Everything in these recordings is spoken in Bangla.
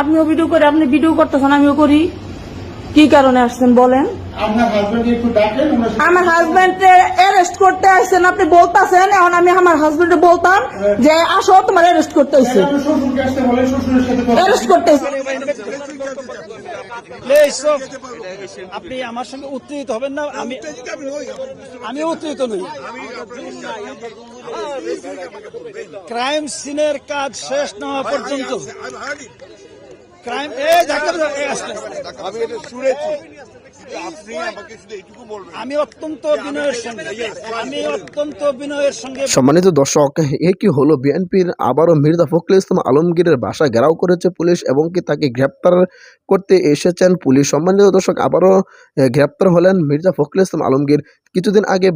আপনিও ভিডিও করে আপনি ভিডিও করতেছেন আমিও করি। কি কারণে আসছেন বলেন? আমার হাজবেন্ড অ্যারেস্ট করতে আসছেন আপনি বলতেছেন এখন আমি আমার হাজবেন্ড বলতাম যে আসো তোমার অ্যারেস্ট করতে আসছে আপনি অ্যারেস্ট করতে আপনি আমার সঙ্গে উত্তেজিত হবেন না আমি আমি উত্তেজিত নই। ক্রাইম সিনের কাজ শেষ না হওয়া পর্যন্ত। ক্রাইম। আমি এটা শুনেছি। কিন্তু আপনি আমাকে শুধু এইটুকু বলবেন। আমি অত্যন্ত বিনয়ের সঙ্গে আমি অত্যন্ত বিনয়ের সঙ্গে সম্মানিত দর্শক এ কি হলো? বিএনপির আবারও মির্জা ফখরুল ইসলাম আলমগীরের বাসা ঘেরাও করেছে পুলিশ এবং কি তাকে গ্রেপ্তার করতে এসেছেন পুলিশ? সম্মানিত দর্শক আবারও গ্রেপ্তার হলেন মির্জা ফখরুল ইসলাম আলমগীর। কিছুদিন আগে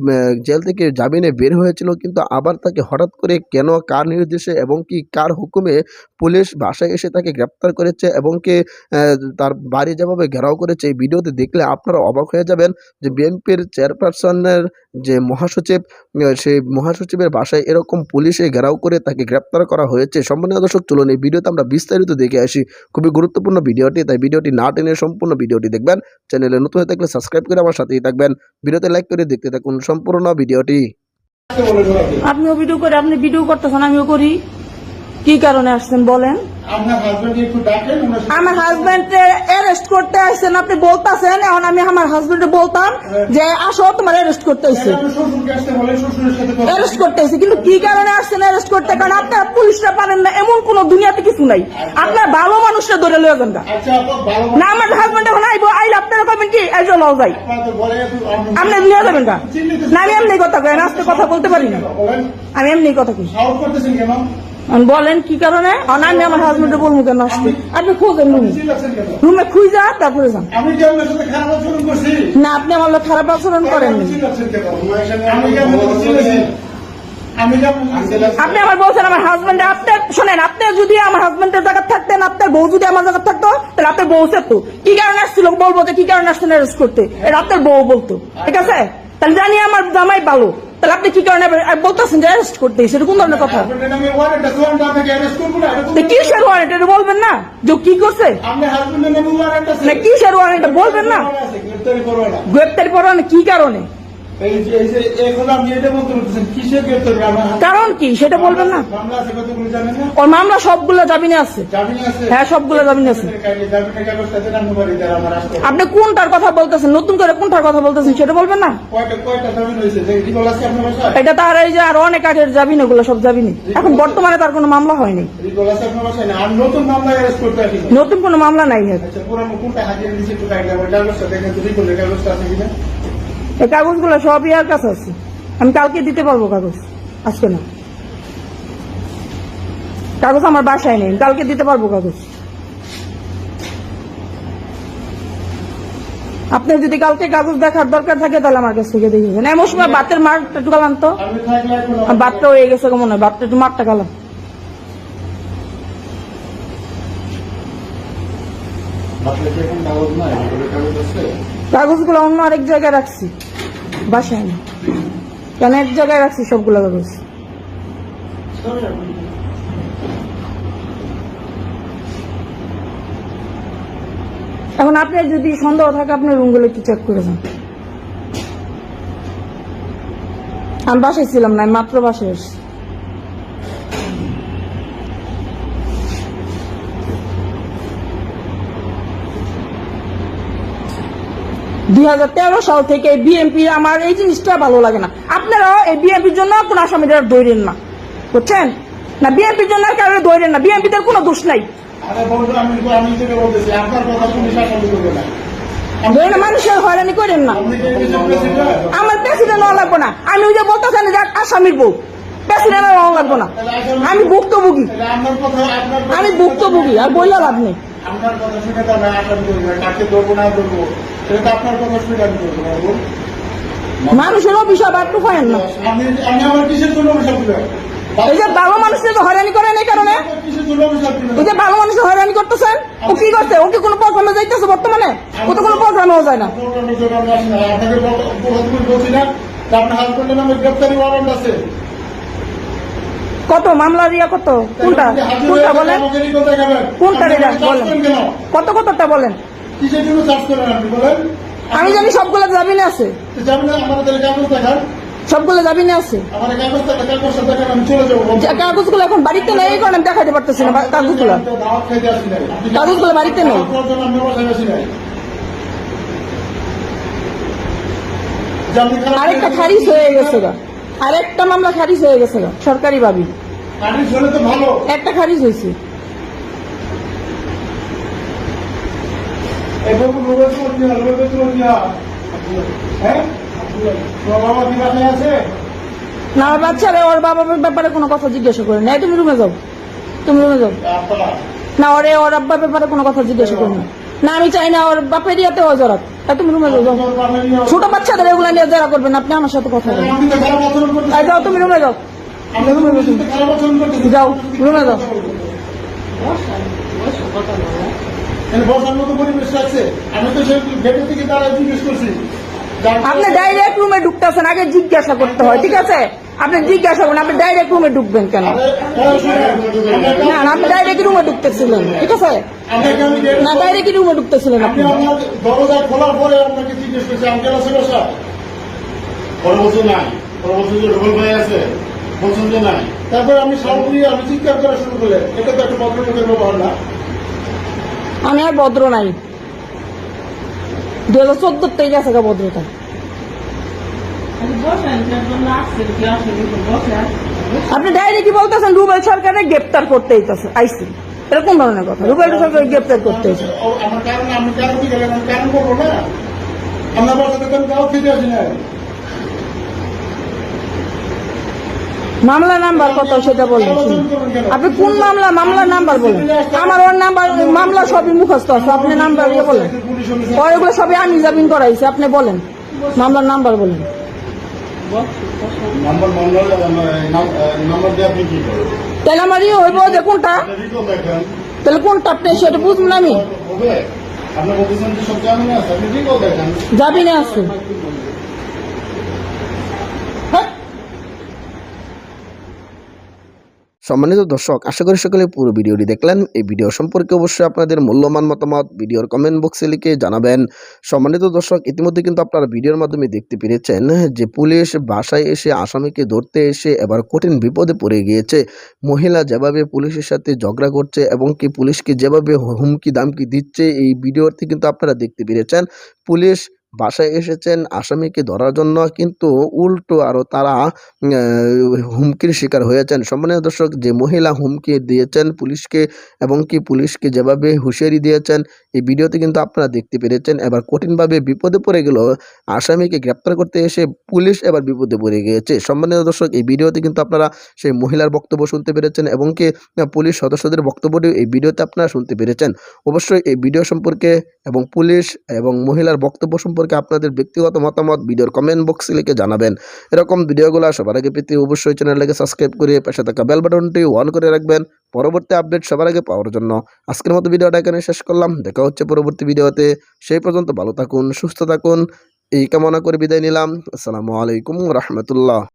জেল থেকে জামিনে বের হয়েছিল, কিন্তু আবার তাকে হঠাৎ করে কেন, কার নির্দেশে এবং কি কার হুকুমে পুলিশ বাসায় এসে তাকে গ্রেপ্তার করেছে এবং কি তার বাড়ি যেভাবে ঘেরাও করেছে এই ভিডিওতে দেখলে আপনারা অবাক হয়ে যাবেন যে বিএনপির চেয়ারপারসনের যে মহাসচিব সেই মহাসচিবের বাসায় এরকম পুলিশে ঘেরাও করে তাকে গ্রেপ্তার করা হয়েছে। সম্মানীয় দর্শক, চলুন এই ভিডিওতে আমরা বিস্তারিত দেখে আসি। খুবই গুরুত্বপূর্ণ ভিডিওটি, তাই ভিডিওটি না টেনে সম্পূর্ণ ভিডিওটি দেখবেন। চ্যানেলে নতুন হয়ে থাকলে সাবস্ক্রাইব করে আমার সাথেই থাকবেন। ভিডিওতে লাইক করে দেখতে থাকুন সম্পূর্ণ ভিডিওটি। আপনি অভিযোগ আপনিও ভিডিও করে আপনি ভিডিও করতেছেন আমিও করি। কি কারণে আসছেন বলেন? আমার হাজবেন্ড অ্যারেস্ট করতে আসছেন আপনি বলতাছেন এখন আমি আমার হাজবেন্ডে বলতাম যে আসো তোমার অ্যারেস্ট করতে আসতে কথা অ্যারেস্ট করতে হয়েছে কিন্তু কি কারণে আসছেন অ্যারেস্ট করতে? কারণ আপনার পুলিশরা পারেন না এমন কোন দুনিয়াতে কিছু নাই। আপনার ভালো মানুষরা ধরে লয়ে যান গা। আচ্ছা ভালো না আমার হাজবেন্ড এখন আইবো আইলে আপনারা কবেন কি একজন লও যাই। আপনি নিয়ে যাবেন না আমি এমনি কথা কই আজকে কথা বলতে পারি না। আমি এমনি কথা কই। করতেছেন কেন? এখন বলেন কি কারণে? আমি আমার হাজবেন্ডে বলব কেন? আসতে আপনি খোঁজেন রুমে। রুমে খুঁজা তারপরে যান। না আপনি আমার লোক খারাপ আচরণ করেননি। চিল্লাচ্ছেন কেন? আমি কি আপনার সাথে চিল্লাচ্ছি? আমি কি আপনার সাথে চিল্লাচ্ছি? আপনি আমার বলছেন আমার হাজবেন্ড আপনি শোনেন আপনি যদি আমার হাজবেন্ডের জায়গা থাকতেন আপনার বউ যদি আমার জায়গা থাকতো তাহলে আপনার বউ তো কি কারণে আসছিল বলব যে কি কারণে আসছেন অ্যারেস্ট করতে? এটা আপনার বউ বলতো। ঠিক আছে? তাহলে জানি আমার জামাই ভালো। তাহলে আপনি কি কারণে বলতেছেন যে অ্যারেস্ট করতে এরকম কোন ধরনের কথা? কিসের ওয়ারেন্ট এটা বলবেন না। যে কি করছে? কিসের ওয়ারেন্ট বলবেন না। গ্রেপ্তারি করবে না। গ্রেপ্তারি পরোয়ানা কি কারণে? কারণ কি? সেটা বলবেন না। ওর মামলা সবগুলো জামিনে আছে। হ্যাঁ সবগুলো জামিনে আছে। আপনি কোনটার কথা বলতেছেন? নতুন করে কোনটার কথা বলতেছেন সেটা বলবেন না? জামিন এটা তার এই যে আর অনেক আগের যাবিন ওগুলো সব যাবিনি এখন বর্তমানে তার কোনো মামলা হয়নি। নতুন কোনো মামলা নাই এই কাগজগুলো সব ইয়ার কাছে আছে। আমি কালকে দিতে পারব কাগজ আজকে না। কাগজ আমার বাসায় নেই কালকে দিতে পারব কাগজ। আপনি যদি কালকে কাগজ দেখার দরকার থাকে তাহলে আমার কাছ থেকে দেখবেন এমন সময় বাতের মারটা একটু গালাম তো। বাতটা হয়ে গেছে মনে হয় বাতটা একটু মারটা গালাম আপনার কি এখন কাগজ নাই কাগজ আছে? কাগজগুলো অন্য আরেক জায়গায় রাখছি। বাসায় না। কেন এক জায়গায় রাখছি সবগুলো কাগজ? এখন আপনার যদি সন্দেহ থাকে, আপনার রুমগুলো একটু চেক করে যান। আমি বাসায় ছিলাম না মাত্র বাসায় এসেছি দুই হাজার তেরো সাল থেকে বিএনপি আমার এই জিনিসটা ভালো লাগে না। আপনারা এই বিএনপির জন্য কোন আসামিদের দৌড়েন না। বুঝছেন? না বিএনপির জন্য কারণে দৌড়েন না। বিএনপিদের কোনো দোষ নাই। মানুষের হয়রানি করেন না। আমার প্রেসিডেন্ট লাগবো না। আমি ওই যে বলতেছেন যে আসামির বউ। প্রেসিডেন্ট হওয়া লাগবো না। আমি ভুক্তভোগী। আমি ভুক্তভোগী আর বললে লাভ নেই। আপনার কথা শুনে তো আমি আসামি করব না কাকে ধরবো না ধরবো এটা তো আপনার কথা শুনে আমি করব না বলুন। মানুষের অভিশাপ একটু হয় না। আমি আমি আমার কিসের জন্য অভিশাপ দিলাম? এই যে ভালো মানুষের তো হয়রানি করেন এই কারণে। ওই যে ভালো মানুষের হয়রানি করতেছেন ও কি করছে? ও কি কোনো প্রোগ্রামে যাইতেছে বর্তমানে? ও তো কোনো প্রোগ্রামেও যায় না। না। আপনাকে বলছি না। আপনার হাজবেন্ডের নামে গ্রেপ্তারি ওয়ারেন্ট আছে। কত মামলা ইয়া কত? কোনটা? কোনটা বলেন। কোনটা চার্জ বলেন। কত কতটা বলেন? আমি জানি সবগুলো জামিনে আছে। সবগুলো জামিনে আছে। কাগজগুলো এখন বাড়িতে নেই এই কারণে দেখাতে পারতেছি না কাগজগুলো। কাগজগুলো বাড়িতে নেই। আরেকটা খারিজ হয়ে গেছে গা আরেকটা মামলা খারিজ হয়ে গেছে সরকারি ভাবি। একটা খারিজ হয়েছে। হ্যাঁ? না আমার বাচ্চারা ওর বাবার ব্যাপারে কোনো কথা জিজ্ঞাসা করে না তুমি রুমে যাও। তুমি রুমে যাও। না ওরে ওর আব্বার ব্যাপারে কোনো কথা জিজ্ঞাসা করে না না, আমি চাই না, ওর বাপের ইয়াতে ও তুমি রুমে যাও ছোট বাচ্চাদের এগুলা নিয়ে যারা করবেন, আপনি আমার সাথে কথা বলেন। যাও, তুমি রুমে যাও। যাও, রুমে যাও। আপনি ডাইরেক্ট রুমে ঢুকতেছেন, আগে জিজ্ঞাসা করতে হয়, ঠিক আছে? আপনি জিজ্ঞাসা করুন, আপনি ডাইরেক্ট রুমে ঢুকবেন কেন? আপনি ডাইরেক্ট রুমে ঢুকতেছিলেন? ঠিক আছে? না ডাইরেক্ট রুমে ঢুকতেছিলেন আপনি? দরজা খোলার পরে আপনাকে জিজ্ঞেস করছি আঙ্কেল আছে বসা পরবর্তী নাই। পরবর্তী যে রুবেল ভাই আছে। বলছেন যে নাই। তারপর আমি দিয়ে আমি চিৎকার করা শুরু করলে এটা তো একটা ভদ্রলোকের ব্যবহার না। আমি আর ভদ্র নাই। দু হাজার চোদ্দ থেকে গা ভদ্রতা। আপনি ডাইরেক্ট কি বলতেছেন? রুবেল সরকারের গ্রেপ্তার করতে হইতেছে। আইসি। এরকম ধরনের কথা। রুবেল সরকারের গ্রেপ্তার করতে না মামলা নাম্বার কত সেটা বলেন। শুনি। আপনি কোন মামলা মামলা নাম্বার বলেন। আমার ওর নাম্বার মামলা সবই মুখস্থ আছে। আপনি নাম্বার বলেন। এগুলো সবই আমি জামিন করাইছি। আপনি বলেন। মামলার নাম্বার বলেন। তাহলে আমার ইয়ে হইব যে কোনটা তাহলে কোনটা আপনি সেটা বুঝবেন আমি। যাবি না আছে আপনি রিপোর্ট দেখেন জামিনে আছে সম্মানিত দর্শক, আশা করি সকলে পুরো ভিডিওটি দেখলেন। এই ভিডিও সম্পর্কে অবশ্যই আপনাদের মূল্যবান মতামত ভিডিওর কমেন্ট বক্সে লিখে জানাবেন। সম্মানিত দর্শক, ইতিমধ্যে কিন্তু আপনারা ভিডিওর মাধ্যমে দেখতে পেরেছেন যে পুলিশ বাসায় এসে আসামিকে ধরতে এসে এবার কঠিন বিপদে পড়ে গিয়েছে। মহিলা যেভাবে পুলিশের সাথে ঝগড়া করছে এবং কি পুলিশকে যেভাবে হুমকি দামকি দিচ্ছে, এই ভিডিওতে কিন্তু আপনারা দেখতে পেরেছেন। পুলিশ বাসায় এসেছেন আসামিকে ধরার জন্য, কিন্তু উল্টো আরও তারা হুমকির শিকার হয়েছেন। সম্মানীয় দর্শক, যে মহিলা হুমকি দিয়েছেন পুলিশকে এবং কি পুলিশকে যেভাবে হুঁশিয়ারি দিয়েছেন, এই ভিডিওতে কিন্তু আপনারা দেখতে পেরেছেন। এবার কঠিনভাবে বিপদে পড়ে গেল আসামিকে গ্রেপ্তার করতে এসে পুলিশ এবার বিপদে পড়ে গিয়েছে। সম্মানীয় দর্শক, এই ভিডিওতে কিন্তু আপনারা সেই মহিলার বক্তব্য শুনতে পেরেছেন এবং কি পুলিশ সদস্যদের বক্তব্যটিও এই ভিডিওতে আপনারা শুনতে পেরেছেন। অবশ্যই এই ভিডিও সম্পর্কে এবং পুলিশ এবং মহিলার বক্তব্য সম্পর্কে আপনাদের ব্যক্তিগত মতামত, ভিডিওর কমেন্ট বক্সে লিখে জানাবেন। এরকম ভিডিওগুলো সবার আগে পেতে অবশ্যই চ্যানেলটাকে সাবস্ক্রাইব করে পাশে থাকা বেল বাটনটি অন করে রাখবেন। পরবর্তী আপডেট সবার আগে পাওয়ার জন্য। আজকের মতো ভিডিওটা এখানে শেষ করলাম। দেখা হচ্ছে পরবর্তী ভিডিওতে। সেই পর্যন্ত ভালো থাকুন, সুস্থ থাকুন। এই কামনা করে বিদায় নিলাম। আসসালামু আলাইকুম রহমতুল্লাহ।